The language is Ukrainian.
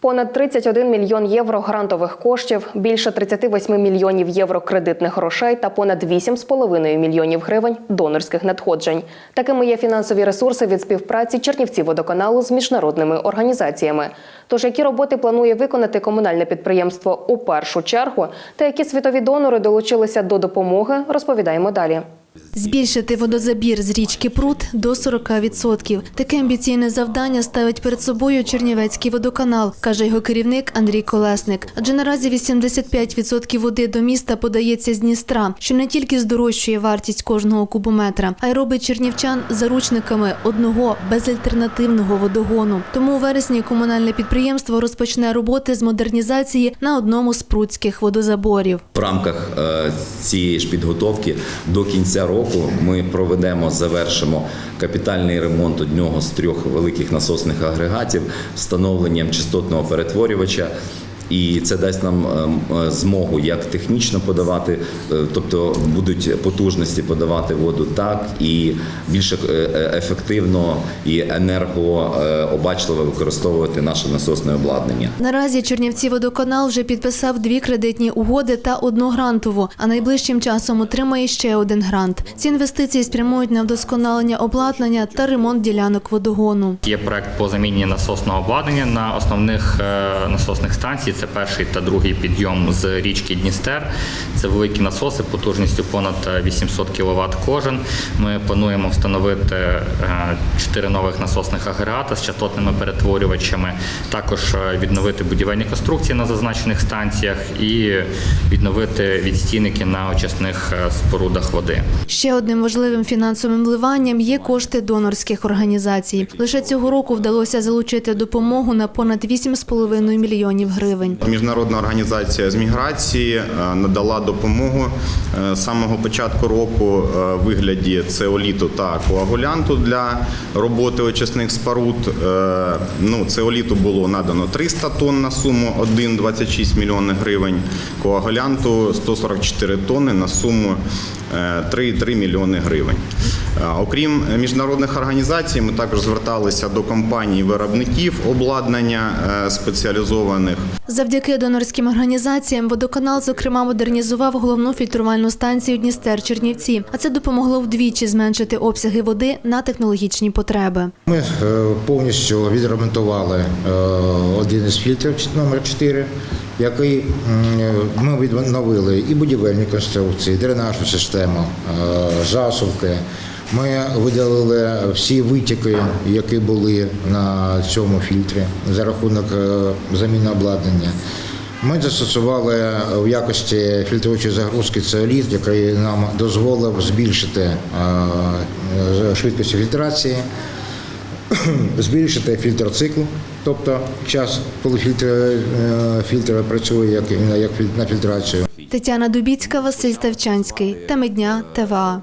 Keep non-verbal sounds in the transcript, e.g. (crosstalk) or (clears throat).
Понад 31 мільйон євро грантових коштів, більше 38 мільйонів євро кредитних грошей та понад 8,5 мільйонів гривень донорських надходжень. Такими є фінансові ресурси від співпраці Чернівці водоканалу з міжнародними організаціями. Тож які роботи планує виконати комунальне підприємство у першу чергу, та які світові донори долучилися до допомоги, розповідаємо далі. Збільшити водозабір з річки Прут до 40%. Таке амбіційне завдання ставить перед собою Чернівецький водоканал, каже його керівник Андрій Колесник. Адже наразі 85% води до міста подається з Дністра, що не тільки здорожчує вартість кожного кубометра, а й робить чернівчан заручниками одного безальтернативного водогону. Тому у вересні комунальне підприємство розпочне роботи з модернізації на одному з прутських водозаборів. В рамках е, цієї ж підготовки до кінця року ми проведемо, завершимо капітальний ремонт одного з трьох великих насосних агрегатів встановленням частотного перетворювача. І це дасть нам е, змогу як технічно подавати, е, тобто будуть потужності подавати воду так і більш е, ефективно і енергообачливо використовувати наше насосне обладнання. Наразі Чернівці водоканал вже підписав дві кредитні угоди та одну грантову, а найближчим часом отримає ще один грант. Ці інвестиції спрямують на вдосконалення обладнання та ремонт ділянок водогону. Є проект по заміні насосного обладнання на основних насосних станцій. Це перший та другий підйом з річки Дністер. Це великі насоси потужністю понад 800 кВт кожен. Ми плануємо встановити е, чотири нових насосних агрегата з частотними перетворювачами. Також е, відновити будівельні конструкції на зазначених станціях і відновити відстійники на очисних е, спорудах води. Ще одним важливим фінансовим вливанням є кошти донорських організацій. Лише цього року вдалося залучити допомогу на понад 8,5 мільйонів гривень. Міжнародна організація з міграції е, надала допомогу е, самого початку року е, в вигляді цеоліту та коагулянту для роботи очисних споруд. Е, Ну, цеоліту було надано 300 тонн на суму 1,26 мільйони гривень, коагулянту 144 тонни на суму е, 3,3 мільйони гривень. Е, Окрім міжнародних організацій, ми також зверталися до компаній виробників обладнання е, спеціалізованих. Завдяки донорським організаціям водоканал, зокрема, модернізував головну фільтрувальну станцію Дністер Чернівці, а це допомогло вдвічі зменшити обсяги води на технологічні потреби. Ми е, повністю відремонтували один із фільтрів номер 4 який ми відновили і будівельні конструкції, дренажну систему, засувки. Ми видалили всі витіки, які були на цьому фільтрі за рахунок е, заміни обладнання. Ми застосували в якості фільтруючої загрузки цеоліт, який нам дозволив збільшити е, швидкість фільтрації (clears throat) збільшити фільтр циклу, тобто час, коли фільтр, е, фільтр працює як, на фільтрацію. Тетяна Дубіцька, Василь Ставчанський. Теми дня ТВА.